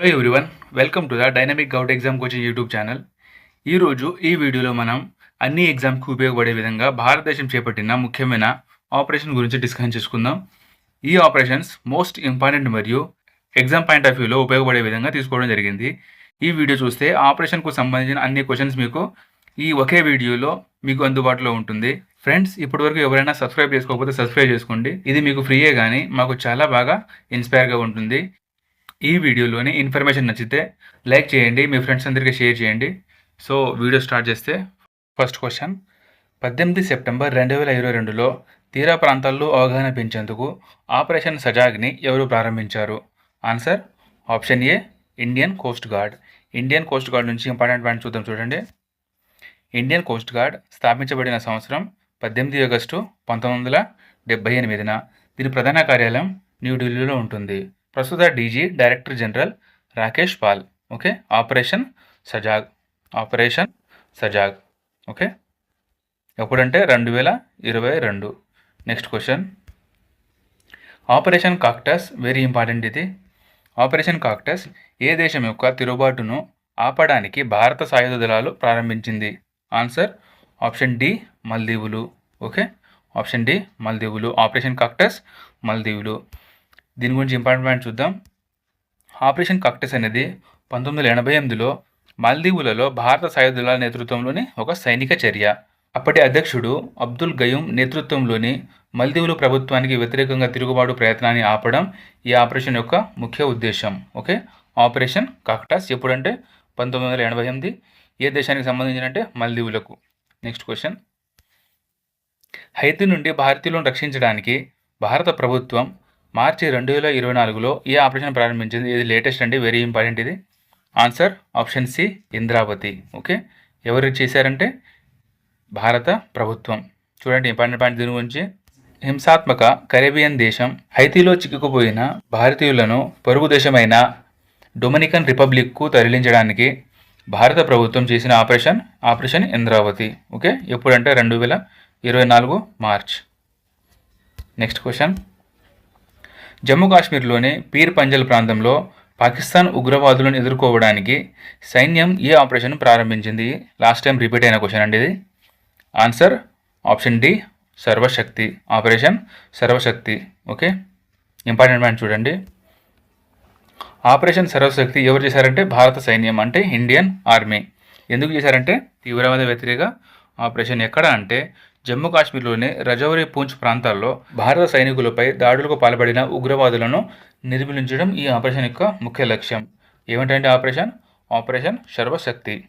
Hello everyone welcome to the dynamic govt exam coaching YouTube channel ఈరోజు ఈ వీడియోలో మనం అన్ని ఎగ్జామ్కి ఉపయోగపడే విధంగా భారతదేశం చేపట్టిన ముఖ్యమైన ఆపరేషన్ గురించి డిస్కషన్ చేసుకుందాం. ఈ ఆపరేషన్స్ మోస్ట్ ఇంపార్టెంట్ మరియు ఎగ్జామ్ పాయింట్ ఆఫ్ వ్యూలో ఉపయోగపడే విధంగా తీసుకోవడం జరిగింది. ఈ వీడియో చూస్తే ఆపరేషన్కు సంబంధించిన అన్ని క్వశ్చన్స్ మీకు ఈ ఒకే వీడియోలో మీకు అందుబాటులో ఉంటుంది. ఫ్రెండ్స్ ఇప్పటివరకు ఎవరైనా సబ్స్క్రైబ్ చేసుకోకపోతే సబ్స్క్రైబ్ చేసుకోండి. ఇది మీకు ఫ్రీయే కానీ మాకు చాలా బాగా ఇన్స్పైర్గా ఉంటుంది. ఈ వీడియోలోని ఇన్ఫర్మేషన్ నచ్చితే లైక్ చేయండి మీ ఫ్రెండ్స్ అందరికీ షేర్ చేయండి. సో వీడియో స్టార్ట్ చేస్తే ఫస్ట్ క్వశ్చన్. పద్దెనిమిది సెప్టెంబర్ రెండు వేల ఇరవై రెండులో తీర ప్రాంతాల్లో అవగాహన పెంచేందుకు ఆపరేషన్ సజాగ్ని ఎవరు ప్రారంభించారు? Answer option A Indian Coast Guard. Indian Coast Guard నుంచి ఇంపార్టెంట్ పాయింట్ చూద్దాం చూడండి. ఇండియన్ కోస్ట్ గార్డ్ స్థాపించబడిన సంవత్సరం పద్దెనిమిది ఆగస్టు పంతొమ్మిది వందల డెబ్బై ఎనిమిదిన. దీని ప్రధాన కార్యాలయం న్యూఢిల్లీలో ఉంటుంది. ప్రస్తుత DG director general Rakesh Pal okay? Operation Sajag operation Sajag okay? ఎప్పుడంటే రెండు వేల ఇరవై రెండు. Next question. Operation Cactus very important ఇది. ఆపరేషన్ కాక్టస్ ఏ దేశం యొక్క తిరుగుబాటును ఆపడానికి భారత సాయుధ దళాలు ప్రారంభించింది? ఆన్సర్ ఆప్షన్ డి మల్దీవులు ఓకే? ఆప్షన్ డి మల్దీవులు. ఆపరేషన్ కాక్టస్ మల్దీవులు. దీని గురించి ఇంపార్టెంట్ పాయింట్ చూద్దాం. ఆపరేషన్ కాక్టస్ అనేది పంతొమ్మిది వందల ఎనభై ఎనిమిదిలో మాల్దీవులలో భారత సాయుధుల నేతృత్వంలోని ఒక సైనిక చర్య. అప్పటి అధ్యక్షుడు అబ్దుల్ గయూమ్ నేతృత్వంలోని మల్దీవులు ప్రభుత్వానికి వ్యతిరేకంగా తిరుగుబాటు ప్రయత్నాన్ని ఆపడం ఈ ఆపరేషన్ యొక్క ముఖ్య ఉద్దేశం. ఓకే? ఆపరేషన్ కాక్టాస్ ఎప్పుడంటే పంతొమ్మిది వందల ఎనభై ఎనిమిది. ఏ దేశానికి సంబంధించినంటే మల్దీవులకు. Next question. హైతీ నుండి భారతీయులను రక్షించడానికి భారత ప్రభుత్వం మార్చి రెండు వేల ఇరవై నాలుగులో ఈ ఆపరేషన్ ప్రారంభించింది. ఇది లేటెస్ట్ అండి వెరీ ఇంపార్టెంట్ ఇది. Answer option C Indravati. Okay? ఎవరు చేశారంటే? భారత ప్రభుత్వం. చూడండి ఇంపార్టెంట్ పాయింట్ దీని గురించి. హింసాత్మక కరేబియన్ దేశం హైతీలో చిక్కుకుపోయిన భారతీయులను పొరుగు దేశమైన డొమినికన్ రిపబ్లిక్కు తరలించడానికి భారత ప్రభుత్వం చేసిన ఆపరేషన్ ఆపరేషన్ ఇంద్రావతి. ఓకే? ఎప్పుడంటే రెండు వేల ఇరవై నాలుగు మార్చ్. Next question. జమ్మూ కాశ్మీర్లోని పీర్ పంజల్ ప్రాంతంలో పాకిస్తాన్ ఉగ్రవాదులను ఎదుర్కోవడానికి సైన్యం ఏ ఆపరేషన్ ప్రారంభించింది. లాస్ట్ టైం రిపీట్ అయిన క్వశ్చన్ అండి ఇది. Answer option D Sarvashakti. Operation Sarvashakti. Okay? Important point చూడండి. ఆపరేషన్ సర్వశక్తి ఎవరు చేశారంటే భారత సైన్యం అంటే ఇండియన్ ఆర్మీ. ఎందుకు చేశారంటే? తీవ్రవాద వ్యతిరేక ఆపరేషన్ ఎక్కడ అంటే జమ్మూ కాశ్మీర్లోని రజౌరి పూంచ్ ప్రాంతాల్లో భారత సైనికులపై దాడులకు పాల్పడిన ఉగ్రవాదులను నిర్మూలించడం ఈ ఆపరేషన్ యొక్క ముఖ్య లక్ష్యం. ఏమిటంటే operation? Operation Sarvashakti.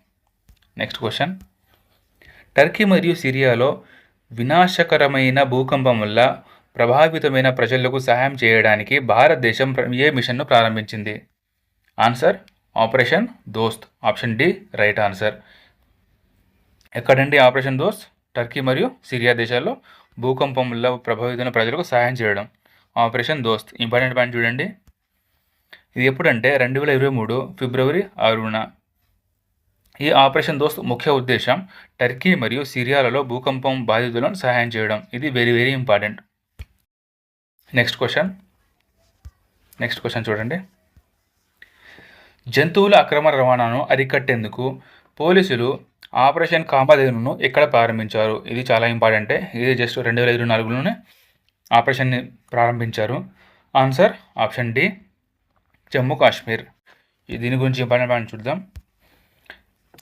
Next question. Turkey మరియు సిరియాలో వినాశకరమైన భూకంపం వల్ల ప్రభావితమైన ప్రజలకు సహాయం చేయడానికి భారతదేశం ఏ మిషన్ను ప్రారంభించింది? Answer? Operation Dost. Option D right answer. ఎక్కడండి ఆపరేషన్ దోస్త్? టర్కీ మరియు సిరియా దేశాల్లో భూకంపం వల్ల ప్రభావితమైన ప్రజలకు సహాయం చేయడం. ఆపరేషన్ దోస్త్. ఇంపార్టెంట్ పాయింట్ చూడండి. ఇది ఎప్పుడంటే రెండు వేల ఇరవై మూడు ఫిబ్రవరి ఆరున. ఈ ఆపరేషన్ దోస్త్ ముఖ్య ఉద్దేశం టర్కీ మరియు సిరియాలలో భూకంపం బాధితులను సహాయం చేయడం. ఇది very very important. Next question. Next question చూడండి. జంతువుల అక్రమ రవాణాను అరికట్టేందుకు పోలీసులు ఆపరేషన్ కామధేనును ఎక్కడ ప్రారంభించారు? ఇది చాలా ఇంపార్టెంటే. ఇది జస్ట్ రెండు వేల ఇరవై నాలుగులోనే ఆపరేషన్ని ప్రారంభించారు. Answer option D Jammu Kashmir. దీని గురించి ఇంపార్టెంట్ పాయింట్ చూద్దాం.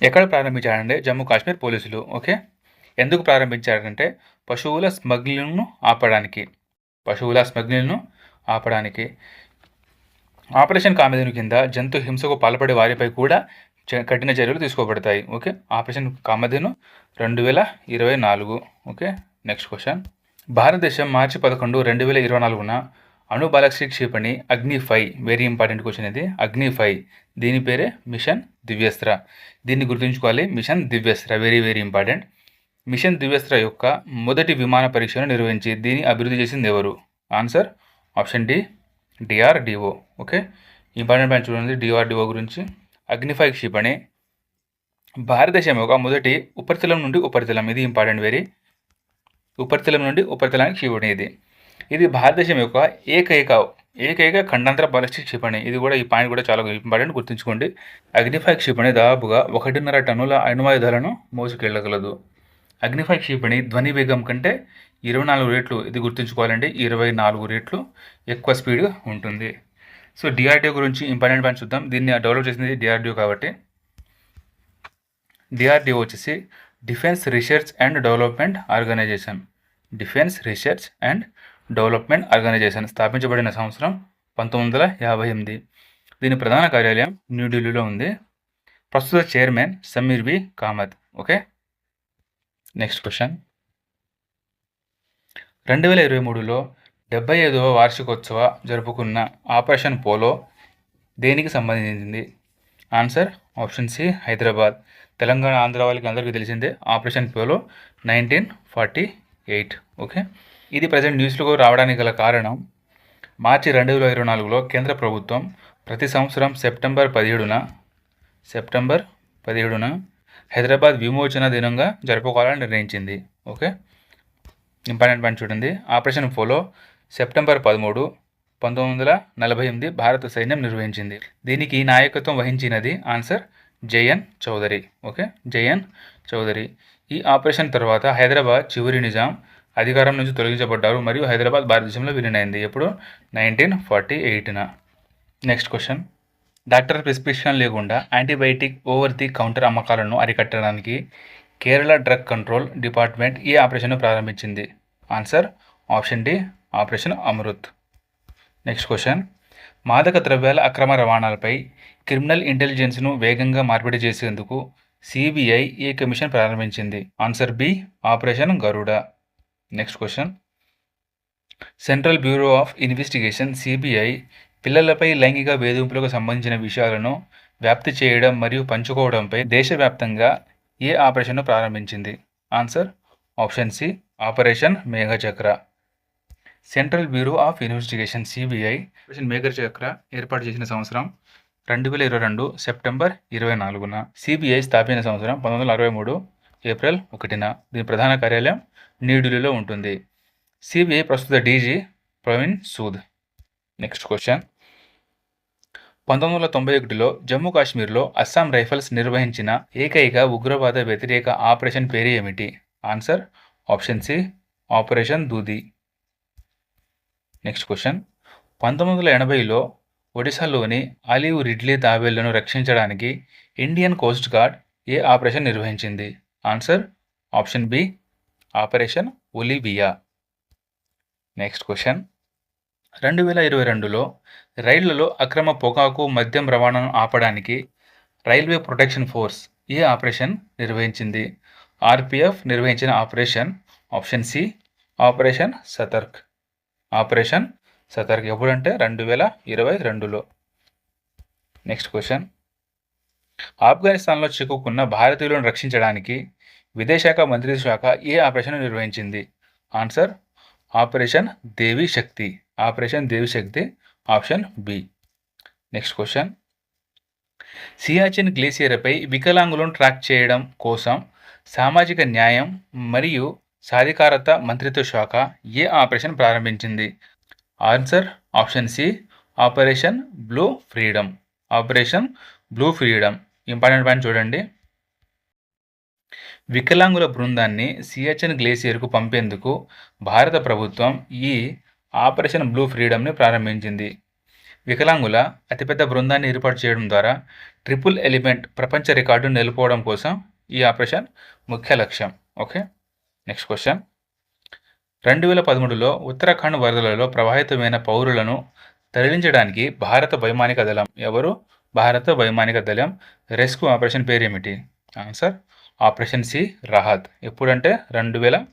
ఎక్కడ ప్రారంభించారంటే జమ్మూ కాశ్మీర్ పోలీసులు ఓకే? ఎందుకు ప్రారంభించారంటే పశువుల స్మగ్లింగ్ను ఆపడానికి. పశువుల స్మగ్లింగ్ను ఆపడానికి. ఆపరేషన్ కామెదీని కింద జంతు హింసకు పాల్పడే వారిపై కూడా కఠిన చర్యలు తీసుకోబడతాయి. ఓకే? ఆపరేషన్ కామధేను రెండు వేల ఇరవై నాలుగు. ఓకే? Next question. భారతదేశం మార్చి పదకొండు రెండు వేల ఇరవై నాలుగున అణు బాలక్షి క్షిపణి అగ్ని ఫైవ్ వెరీ ఇంపార్టెంట్ క్వశ్చన్ ఇది. అగ్ని ఫైవ్ దీని పేరే మిషన్ దివ్యస్త్ర. దీన్ని గుర్తుంచుకోవాలి. Mission Divyastra very very important. Mission Divyastra యొక్క మొదటి విమాన పరీక్షను నిర్వహించి దీన్ని అభివృద్ధి చేసింది ఎవరు? Answer option D DRDO okay? Important point చూడండి. డిఆర్డిఓ గురించి. అగ్నిఫై క్షిపణి భారతదేశం యొక్క మొదటి ఉపరితలం నుండి ఉపరితలం. ఇది ఇంపార్టెంట్ వెరీ ఉపరితలం నుండి ఉపరితలానికి క్షిపణి ఇది. ఇది భారతదేశం యొక్క ఏకైక ఏకైక ఖండాంతర బాలిస్టిక్ క్షిపణి. ఇది కూడా ఈ పాయింట్ కూడా చాలా ఇంపార్టెంట్ గుర్తుంచుకోండి. అగ్నిఫై క్షిపణి దాదాపుగా ఒకటిన్నర టన్నుల అణువాయుధాలను మోసుకెళ్ళగలదు అగ్నిఫై క్షిపణి ధ్వని వేగం కంటే ఇరవై నాలుగు రేట్లు. ఇది గుర్తుంచుకోవాలండి ఇరవై నాలుగు రేట్లు ఎక్కువ స్పీడ్గా ఉంటుంది. సో డిఆర్డిఓ గురించి ఇంపార్టెంట్ పాయింట్ చూద్దాం. దీన్ని డెవలప్ చేసింది డిఆర్డిఓ కాబట్టి. డిఆర్డిఓ వచ్చేసి defence research and development organisation defence research and development organisation స్థాపించబడిన సంవత్సరం పంతొమ్మిది వందల యాభై ఎనిమిది. దీని ప్రధాన కార్యాలయం న్యూఢిల్లీలో ఉంది. ప్రస్తుత chairman Samir B Kamat. Okay? Next question రెండు వేల ఇరవై మూడులో డెబ్బై ఐదవ వార్షికోత్సవ జరుపుకున్న ఆపరేషన్ పోలో దేనికి సంబంధించింది? Answer option C Hyderabad. Telangana Andhra వాళ్ళకి అందరికీ తెలిసిందే operation polo nineteen forty eight. Okay? ఇది ప్రజెంట్ న్యూస్లో రావడానికి గల కారణం. మార్చి రెండు వేల ఇరవై నాలుగులో కేంద్ర ప్రభుత్వం ప్రతి సంవత్సరం సెప్టెంబర్ పదిహేడున సెప్టెంబర్ పదిహేడున హైదరాబాద్ విమోచన దినంగా జరుపుకోవాలని నిర్ణయించింది. ఓకే? ఇంపార్టెంట్ పాయింట్ చూడండి. ఆపరేషన్ పోలో సెప్టెంబర్ పదమూడు పంతొమ్మిది వందల నలభై ఎనిమిది భారత సైన్యం నిర్వహించింది. దీనికి నాయకత్వం వహించినది ఆన్సర్ జయన్ చౌదరి. ఓకే? జయన్ చౌదరి. ఈ ఆపరేషన్ తర్వాత హైదరాబాద్ చివరి నిజాం అధికారం నుంచి తొలగించబడ్డారు మరియు హైదరాబాద్ భారతదేశంలో విలీనైంది ఎప్పుడు? నైన్టీన్ ఫార్టీ ఎయిట్న నెక్స్ట్ క్వశ్చన్ డాక్టర్ ప్రిస్క్రిప్షన్ లేకుండా యాంటీబయాటిక్ ఓవర్ ది కౌంటర్ అమ్మకాలను అరికట్టడానికి కేరళ డ్రగ్ కంట్రోల్ డిపార్ట్మెంట్ ఈ ఆపరేషన్ను ప్రారంభించింది. Answer option D. Operation Amrit. Next question. మాదక ద్రవ్యాల అక్రమ రవాణాలపై క్రిమినల్ ఇంటెలిజెన్స్ను వేగంగా మార్పిడి చేసేందుకు సిబిఐ ఏ కమిషన్ ప్రారంభించింది? Answer B operation Garuda. Next question. Central bureau of investigation CBI పిల్లలపై లైంగిక వేధింపులకు సంబంధించిన విషయాలను వ్యాప్తి చేయడం మరియు పంచుకోవడంపై దేశవ్యాప్తంగా ఏ ఆపరేషన్ను ప్రారంభించింది? Answer option C operation Meghachakra. Central bureau of investigation CBI మేఘర్ చక్ర ఏర్పాటు చేసిన సంవత్సరం రెండు వేల ఇరవై రెండు సెప్టెంబర్ ఇరవై నాలుగున సిబిఐ స్థాపించిన సంవత్సరం పంతొమ్మిది వందల అరవై మూడు ఏప్రిల్ ఒకటిన దీని ప్రధాన కార్యాలయం న్యూఢిల్లీలో ఉంటుంది. సిబిఐ ప్రస్తుత DG Praveen Sood. Next question. పంతొమ్మిది వందల తొంభై ఒకటిలో జమ్మూ కాశ్మీర్లో అస్సాం రైఫల్స్ నిర్వహించిన ఏకైక ఉగ్రవాద వ్యతిరేక ఆపరేషన్ పేరు ఏమిటి? Answer option C operation Dudhi. Next question పంతొమ్మిది వందల ఎనభైలో ఒడిశాలోని ఆలివ్ రిడ్లీ తాబేళ్ళను రక్షించడానికి ఇండియన్ కోస్ట్ గార్డ్ ఏ ఆపరేషన్ నిర్వహించింది? Answer option B operation Olivia. Next question రెండు వేల ఇరవై రెండులో రైళ్ళలో అక్రమ పొగాకు మద్యం రవాణాను ఆపడానికి రైల్వే ప్రొటెక్షన్ ఫోర్స్ ఏ ఆపరేషన్ నిర్వహించింది? ఆర్పిఎఫ్ నిర్వహించిన operation option C operation Satark. Operation Satark ఎప్పుడంటే రెండు వేల ఇరవై రెండులో. నెక్స్ట్ క్వశ్చన్ ఆఫ్ఘనిస్తాన్లో చిక్కుకున్న భారతీయులను రక్షించడానికి విదేశాఖ మంత్రిత్వ శాఖ ఏ ఆపరేషన్ నిర్వహించింది? Answer operation Devi Shakti. Operation Devi Shakti option B. Next question Siachen గ్లేసియర్పై వికలాంగులను ట్రాక్ చేయడం కోసం సామాజిక న్యాయం మరియు సాధికారత మంత్రిత్వ శాఖ ఏ ఆపరేషన్ ప్రారంభించింది? Answer option C operation blue freedom. Operation blue freedom. Important point చూడండి. వికలాంగుల బృందాన్ని సియాచిన్ గ్లేసియర్కు పంపేందుకు భారత ప్రభుత్వం ఈ ఆపరేషన్ బ్లూ ఫ్రీడమ్ని ప్రారంభించింది. వికలాంగుల అతిపెద్ద బృందాన్ని ఏర్పాటు చేయడం ద్వారా ట్రిపుల్ ఎలిమెంట్ ప్రపంచ రికార్డును నిలుపుకోవడం కోసం ఈ ఆపరేషన్ ముఖ్య లక్ష్యం. ఓకే? నెక్స్ట్ క్వశ్చన్ రెండు వేల పదమూడులో ఉత్తరాఖండ్ వరదలలో ప్రభావితమైన పౌరులను తరలించడానికి భారత వైమానిక దళం ఎవరు? భారత వైమానిక దళం రెస్క్యూ ఆపరేషన్ పేరు ఏమిటి ఆన్సర్ ఆపరేషన్ సి రాహత్. ఎప్పుడంటే రెండు వేల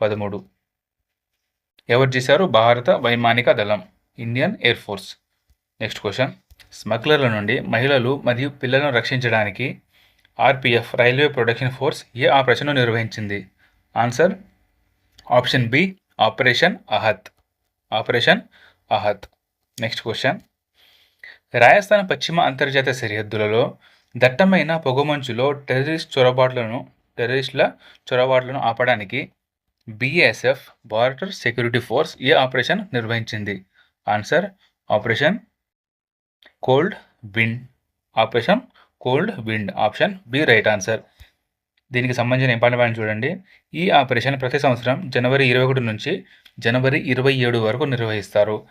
పదమూడు. ఎవరు చేశారు? భారత వైమానిక దళం Indian air force. Next question స్మగ్లర్ల నుండి మహిళలు మరియు పిల్లలను రక్షించడానికి ఆర్పిఎఫ్ రైల్వే ప్రొటెక్షన్ ఫోర్స్ ఏ ఆపరేషన్ను నిర్వహించింది? Answer option B operation Aahat operation Aahat next question Rajasthan పశ్చిమ అంతర్జాతీయ సరిహద్దులలో దట్టమైన పొగమంచులో టెర్రరిస్ట్ చొరబాట్లను టెర్రరిస్టుల చొరబాట్లను ఆపడానికి బిఎస్ఎఫ్ బార్డర్ సెక్యూరిటీ ఫోర్స్ ఏ ఆపరేషన్ నిర్వహించింది. Answer operation cold wind operation cold wind option B right answer దీనికి సంబంధించిన ఇంపార్టెంట్ పాయింట్ చూడండి. ఈ ఆపరేషన్ ప్రతి సంవత్సరం జనవరి ఇరవై ఒకటి నుంచి జనవరి ఇరవై ఏడు వరకు నిర్వహిస్తారు.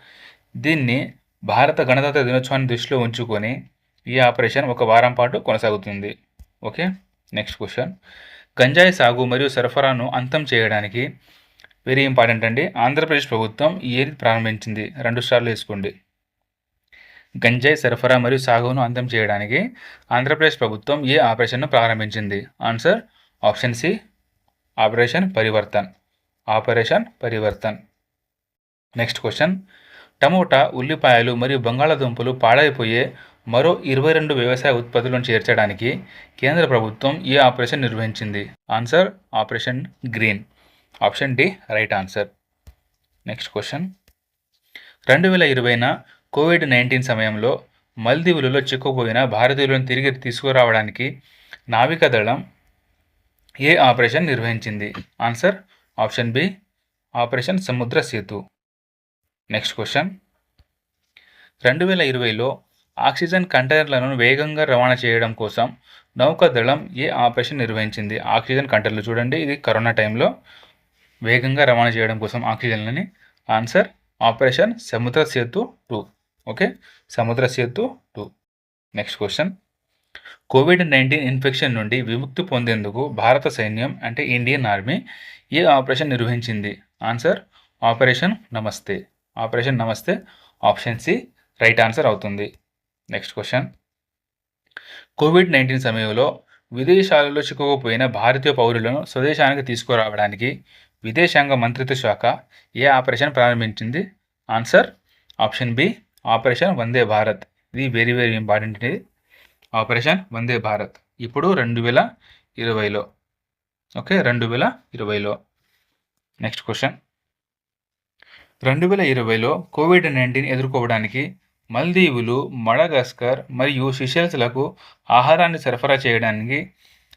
దీన్ని భారత గణతంత్ర దినోత్సవాన్ని దృష్టిలో ఉంచుకొని ఈ ఆపరేషన్ ఒక వారం పాటు కొనసాగుతుంది. ఓకే? Next question. గంజాయి సాగు మరియు సరఫరాను అంతం చేయడానికి వెరీ ఇంపార్టెంట్ అండి. ఆంధ్రప్రదేశ్ ప్రభుత్వం ఏది ప్రారంభించింది. రెండు స్టార్లు వేసుకోండి. గంజాయి సరఫరా మరియు సాగును అంతం చేయడానికి ఆంధ్రప్రదేశ్ ప్రభుత్వం ఏ ఆపరేషన్ను ప్రారంభించింది? Answer option C operation Parivartan. Operation Parivartan. Next question. Tomato ఉల్లిపాయలు మరియు బంగాళాదుంపలు పాడైపోయే మరో ఇరవై రెండు వ్యవసాయ ఉత్పత్తులను చేర్చడానికి కేంద్ర ప్రభుత్వం ఏ ఆపరేషన్ నిర్వహించింది? Answer operation green. Option D right answer. Next question. రెండు వేల ఇరవైన కోవిడ్ నైన్టీన్ సమయంలో మల్దీవులలో చిక్కుపోయిన భారతీయులను తిరిగి తీసుకురావడానికి నావికాదళం ఏ ఆపరేషన్ నిర్వహించింది? Answer option B operation Samudra Setu. Next question. రెండు వేల ఇరవైలో ఆక్సిజన్ కంటైనర్లను వేగంగా రవాణా చేయడం కోసం నౌకాదళం ఏ ఆపరేషన్ నిర్వహించింది? ఆక్సిజన్ కంటైనర్లు చూడండి ఇది కరోనా టైంలో వేగంగా రవాణా చేయడం కోసం ఆక్సిజన్లని. ఆన్సర్ ఆపరేషన్ సముద్ర Setu two okay? Samudra Setu two. Next question covid nineteen infection నుండి విముక్తి పొందేందుకు భారత సైన్యం అంటే ఇండియన్ ఆర్మీ ఏ ఆపరేషన్ నిర్వహించింది? Answer operation Namaste. Operation Namaste. Option C right answer అవుతుంది. నెక్స్ట్ క్వశ్చన్ కోవిడ్ నైన్టీన్ సమయంలో విదేశాలలో చిక్కుకుపోయిన భారతీయ పౌరులను స్వదేశానికి తీసుకురావడానికి విదేశాంగ మంత్రిత్వ శాఖ ఏ ఆపరేషన్ ప్రారంభించింది? Answer option B operation Vande Bharat. ఇది వెరీ వెరీ ఇంపార్టెంట్ ఇది. ఆపరేషన్ వందే భారత్. ఇప్పుడు రెండు వేల ఇరవైలో. ఓకే రెండు వేల ఇరవైలో. నెక్స్ట్ క్వశ్చన్ రెండు వేల ఇరవైలో కోవిడ్ నైన్టీన్ ఎదుర్కోవడానికి మల్దీవులు మడగాస్కర్ మరియు సిషెల్స్లకు ఆహారాన్ని సరఫరా చేయడానికి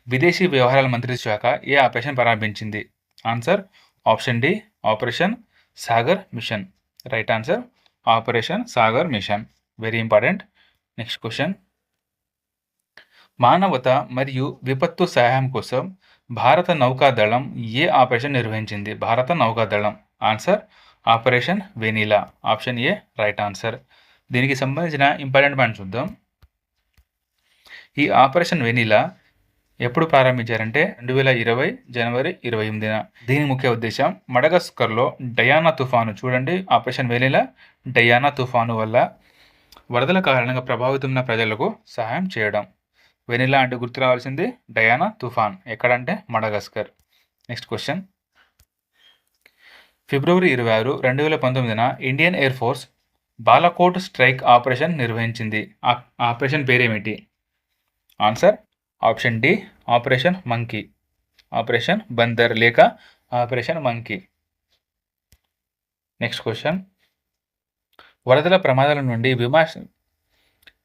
విదేశీ వ్యవహారాల మంత్రిత్వ శాఖ ఏ ఆపరేషన్ ప్రారంభించింది? Answer option D operation Sagar mission right answer operation Sagar mission. Very important next question మానవత మరియు విపత్తు సహాయం కోసం భారత నౌకాదళం ఏ ఆపరేషన్ నిర్వహించింది? భారత నౌకాదళం. Answer operation vanilla option A right answer దీనికి సంబంధించిన ఇంపార్టెంట్ పాయింట్ చూద్దాం. ఈ ఆపరేషన్ వెనీలా ఎప్పుడు ప్రారంభించారంటే రెండు వేల ఇరవై జనవరి ఇరవై ఎనిమిదిన. దీని ముఖ్య ఉద్దేశం మడగస్కర్లో డయానా తుఫాను. చూడండి ఆపరేషన్ వేలేలా డయానా తుఫాను వల్ల వరదల కారణంగా ప్రభావితమైన ప్రజలకు సహాయం చేయడం. వెనిలా అంటే గుర్తు రావాల్సింది డయానా తుఫాన్. ఎక్కడంటే మడగస్కర్. Next question. ఫిబ్రవరి ఇరవై ఆరు రెండు వేల పంతొమ్మిదిన Indian air force Balakot strike operation నిర్వహించింది. ఆ ఆపరేషన్ పేరేమిటి? Answer option D operation monkey. Operation Bandar లేక ఆపరేషన్ మంకీ. Next question. వరదల ప్రమాదాల నుండి విమా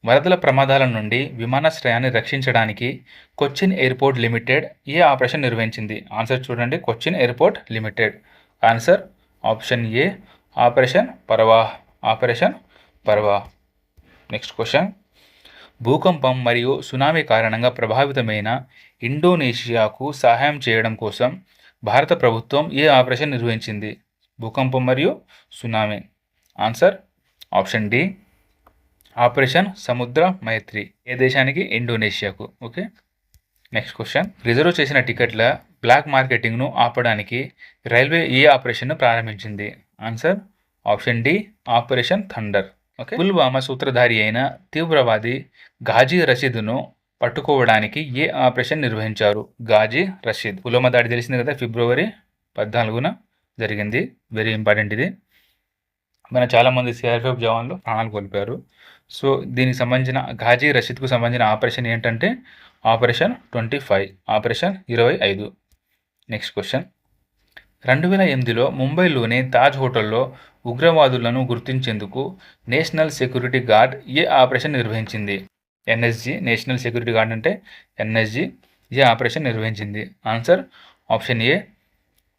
వరదల ప్రమాదాల నుండి విమానాశ్రయాన్ని రక్షించడానికి కొచ్చిన్ ఎయిర్పోర్ట్ లిమిటెడ్ ఏ ఆపరేషన్ నిర్వహించింది. ఆన్సర్ చూడండి Cochin airport limited. Answer option A operation Parava operation Parava next question. భూకంపం మరియు సునామీ కారణంగా ప్రభావితమైన ఇండోనేషియాకు సహాయం చేయడం కోసం భారత ప్రభుత్వం ఏ ఆపరేషన్ నిర్వహించింది. భూకంపం మరియు tsunami. Answer? Option D. Operation Samudra Maitri. ఏ దేశానికి? ఇండోనేషియాకు. ఓకే. Next question. రిజర్వ్ చేసిన టికెట్ల బ్లాక్ మార్కెటింగ్ను ఆపడానికి రైల్వే ఏ ఆపరేషన్ను ప్రారంభించింది. Answer? Option D. Operation thunder. Pulwama సూత్రధారి అయిన తీవ్రవాది ఘాజీ రషీద్ను పట్టుకోవడానికి ఏ ఆపరేషన్ నిర్వహించారు? ఘాజీ రషీద్. పుల్వామా దాడి తెలిసింది కదా ఫిబ్రవరి పద్నాలుగున జరిగింది. వెరీ ఇంపార్టెంట్ ఇది. మన చాలామంది సిఆర్పిఎఫ్ జవాన్లు ప్రాణాలు కోల్పోయారు. సో దీనికి సంబంధించిన ఘాజీ రషీద్కు సంబంధించిన ఆపరేషన్ ఏంటంటే ఆపరేషన్ ట్వంటీ ఫైవ్ ఆపరేషన్ ఇరవై ఐదు. నెక్స్ట్ క్వశ్చన్ రెండు వేల ఎనిమిదిలో ముంబైలోని తాజ్ హోటల్లో ఉగ్రవాదులను గుర్తించేందుకు నేషనల్ సెక్యూరిటీ గార్డ్ ఏ ఆపరేషన్ నిర్వహించింది? ఎన్ఎస్జి నేషనల్ సెక్యూరిటీ గార్డ్ అంటే ఎన్ఎస్జి ఏ ఆపరేషన్ నిర్వహించింది? Answer option A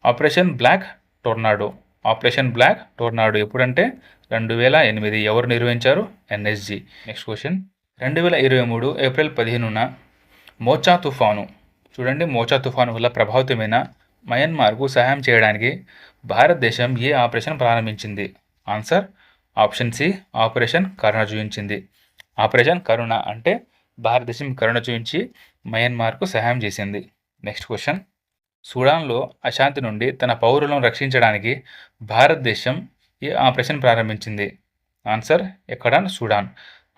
operation black tornado. Operation black tornado ఎప్పుడంటే రెండు వేల ఎనిమిది. ఎవరు నిర్వహించారు? ఎన్ఎస్జి. Next question. రెండు వేల ఇరవై మూడు ఏప్రిల్ పదిహేనున మోచా తుఫాను. చూడండి మోచా తుఫాను వల్ల ప్రభావితమైన మయన్మార్కు సహాయం చేయడానికి భారతదేశం ఏ ఆపరేషన్ ప్రారంభించింది? Answer option C operation Karuna చూపించింది ఆపరేషన్ కరుణ అంటే భారతదేశం కరుణ చూపించి మయన్మార్కు సహాయం చేసింది. Next question. సూడాన్లో అశాంతి నుండి తన పౌరులను రక్షించడానికి భారతదేశం ఏ ఆపరేషన్ ప్రారంభించింది? ఆన్సర్ ఎక్కడ Sudan.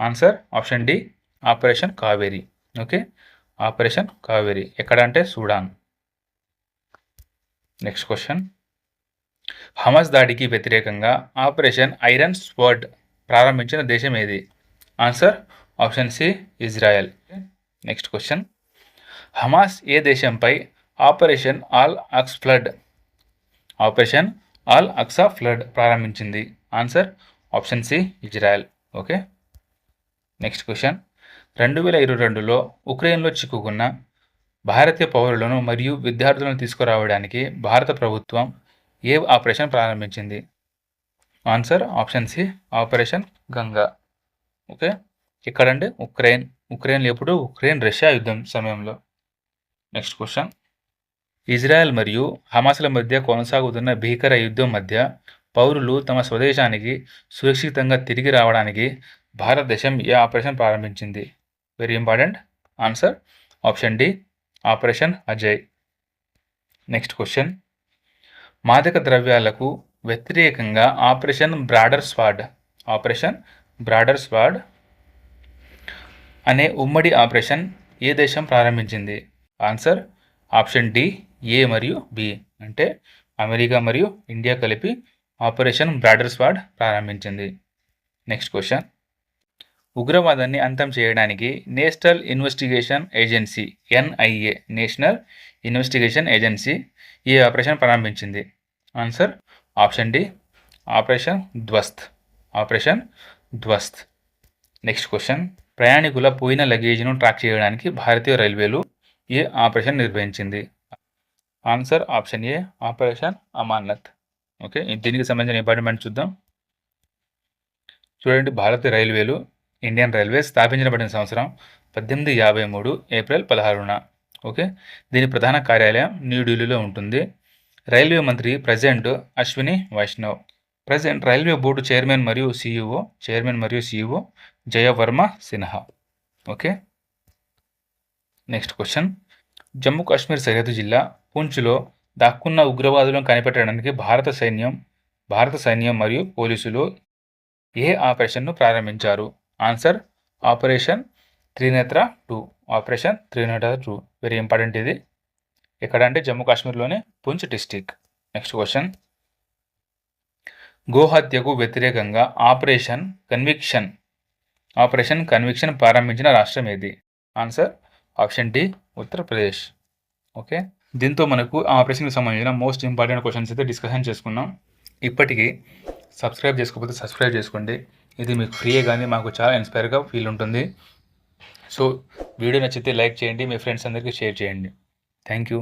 Answer option D operation Kaveri. Okay? Operation Kaveri. ఎక్కడ అంటే సూడాన్. నెక్స్ట్ క్వశ్చన్ హమస్ దాడికి వ్యతిరేకంగా ఆపరేషన్ ఐరన్ స్వర్డ్ ప్రారంభించిన దేశం ఏది? Answer option C Israel next question Hamas ఏ దేశంపై operation Al Aqsa flood operation Al Aqsa flood ప్రారంభించింది? Answer option C Israel okay next question రెండు వేల ఇరవై రెండులో ఉక్రెయిన్లో చిక్కుకున్న భారతీయ పౌరులను మరియు విద్యార్థులను తీసుకురావడానికి భారత ప్రభుత్వం ఏ ఆపరేషన్ ప్రారంభించింది? Answer option C operation Ganga. Okay? ఎక్కడంటే ఉక్రెయిన్. ఉక్రెయిన్ ఎప్పుడు? ఉక్రెయిన్ రష్యా యుద్ధం సమయంలో. Next question. ఇజ్రాయెల్ మరియు హమాస్ల మధ్య కొనసాగుతున్న భీకర యుద్ధం మధ్య పౌరులు తమ స్వదేశానికి సురక్షితంగా తిరిగి రావడానికి భారతదేశం ఏ ఆపరేషన్ ప్రారంభించింది? Very important answer option D operation Ajay. Next question. మాదక ద్రవ్యాలకు వ్యతిరేకంగా operation broader squad. Operation broader squad అనే ఉమ్మడి ఆపరేషన్ ఏ దేశం ప్రారంభించింది? ఆన్సర్ ఆప్షన్ డి ఏ మరియు బి. అంటే అమెరికా మరియు ఇండియా కలిపి ఆపరేషన్ బ్రాడర్ స్వాడ్ ప్రారంభించింది. Next question. ఉగ్రవాదాన్ని అంతం చేయడానికి national investigation agency NIA national investigation agency ఈ ఆపరేషన్ ప్రారంభించింది. Answer option D operation Dhvast. Operation Dhvast. Next question ప్రయాణికుల పోయిన లగేజ్ను ట్రాక్ చేయడానికి భారతీయ రైల్వేలు ఏ ఆపరేషన్ నిర్వహించింది? Answer option A operation Amanat. Okay దీనికి సంబంధించిన ఇంపార్టెంట్ చూద్దాం. చూడండి భారతీయ రైల్వేలు ఇండియన్ రైల్వే స్థాపించబడిన సంవత్సరం పద్దెనిమిది యాభై మూడు ఏప్రిల్ పదహారున. ఓకే? దీని ప్రధాన కార్యాలయం న్యూఢిల్లీలో ఉంటుంది. రైల్వే మంత్రి present Ashwini Vaishnaw. Present railway board chairman మరియు సీఈఓ చైర్మన్ మరియు CEO Jaya Varma Sinha. Okay? Next question. Jammu Kashmir సరిహద్దు జిల్లా పూంచ్లో దాక్కున్న ఉగ్రవాదులను కనిపెట్టడానికి భారత సైన్యం భారత సైన్యం మరియు పోలీసులు ఏ ఆపరేషన్ను ప్రారంభించారు? Answer operation Trinetra two. Operation Trinetra two. Very important ఇది. ఎక్కడ అంటే జమ్మూ కాశ్మీర్లోని పుంచ్ డిస్టిక్. నెక్స్ట్ క్వశ్చన్ గోహత్యకు వ్యతిరేకంగా ఆపరేషన్ కన్విక్షన్. ఆపరేషన్ కన్విక్షన్ ప్రారంభించిన రాష్ట్రం ఏది? Answer option D Uttar Pradesh okay దీంతో మనకు ఆపరేషన్కి సంబంధించిన మోస్ట్ ఇంపార్టెంట్ క్వశ్చన్స్ అయితే డిస్కషన్ చేసుకున్నాం. ఇప్పటికీ సబ్స్క్రైబ్ చేసుకోకపోతే సబ్స్క్రైబ్ చేసుకోండి. ఇది మీకు ఫ్రీయే కానీ మాకు చాలా ఇన్స్పైర్గా ఫీల్ ఉంటుంది. సో వీడియో నచ్చితే లైక్ చేయండి మీ ఫ్రెండ్స్ అందరికీ షేర్ చేయండి. Thank you